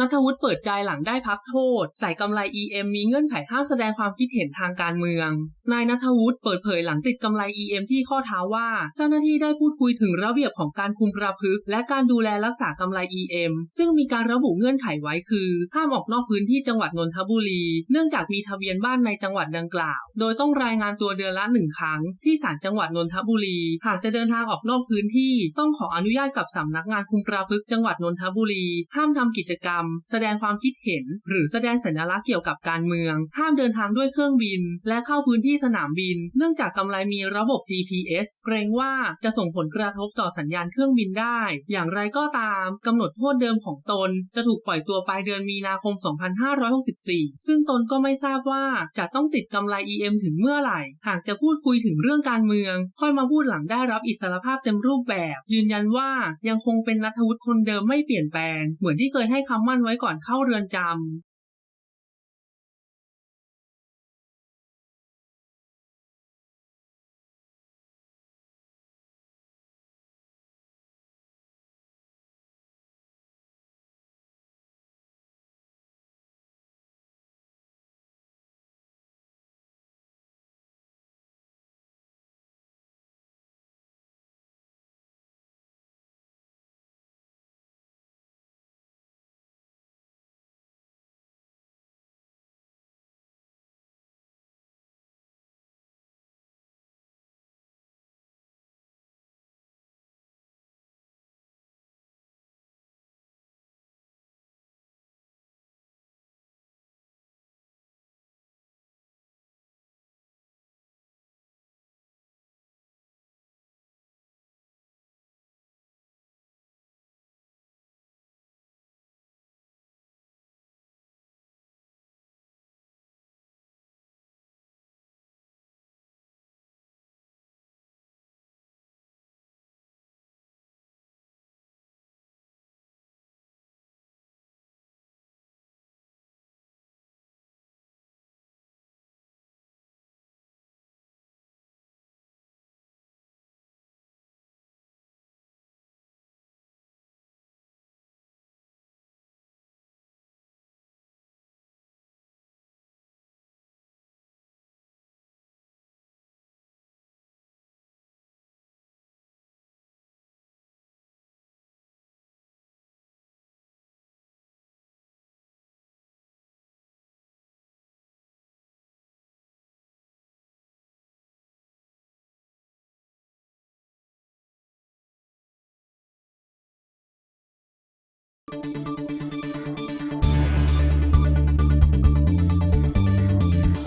นัทวุฒิเปิดใจหลังได้พักโทษ ใส่กำไร EM มีเงื่อนไขห้ามแสดงความคิดเห็นทางการเมือง นายนัทวุฒิเปิดเผยหลังติดกำไร EM ที่ข้อเท้าว่า เจ้าหน้าที่ได้พูดคุยถึงระเบียบของการคุมประพฤกและการดูแลรักษากำไร EM ซึ่งมีการระบุเงื่อนไขไว้คือห้ามออกนอกพื้นที่จังหวัดนนทบุรี เนื่องจากมีทะเบียนบ้านในจังหวัดดังกล่าว โดยต้องรายงานตัวเดือนละหนึ่งครั้ง ที่ศาลจังหวัดนนทบุรี หากจะเดินทางออกนอกพื้นที่ ต้องขออนุญาตกับสำนักงานคุมประพฤกจังหวัดนนทบุรี ห้ามทำกิจกรรมแสดงความคิดเห็น หรือแสดงสัญลักษณ์เกี่ยวกับการเมือง ห้ามเดินทางด้วยเครื่องบิน และเข้าพื้นที่สนามบิน เนื่องจากกำไรมีระบบ GPS เกรงว่าจะส่งผลกระทบต่อสัญญาณเครื่องบินได้ อย่างไรก็ตามกำหนดโทษเดิมของตน จะถูกปล่อยตัวไปเดือนมีนาคม 2564 ซึ่งตนก็ไม่ทราบว่าจะต้องติดกำไร EM ถึงเมื่อไหร่ หากจะพูดคุยถึงเรื่องการเมือง ค่อยมาพูดหลังได้รับอิสรภาพเต็มรูปแบบ ยืนยันว่ายังคงเป็นนัทวุฒิคนเดิมไม่เปลี่ยนแปลง เหมือนที่เคยให้คำมั่นไว้ก่อนเข้าเรือนจำ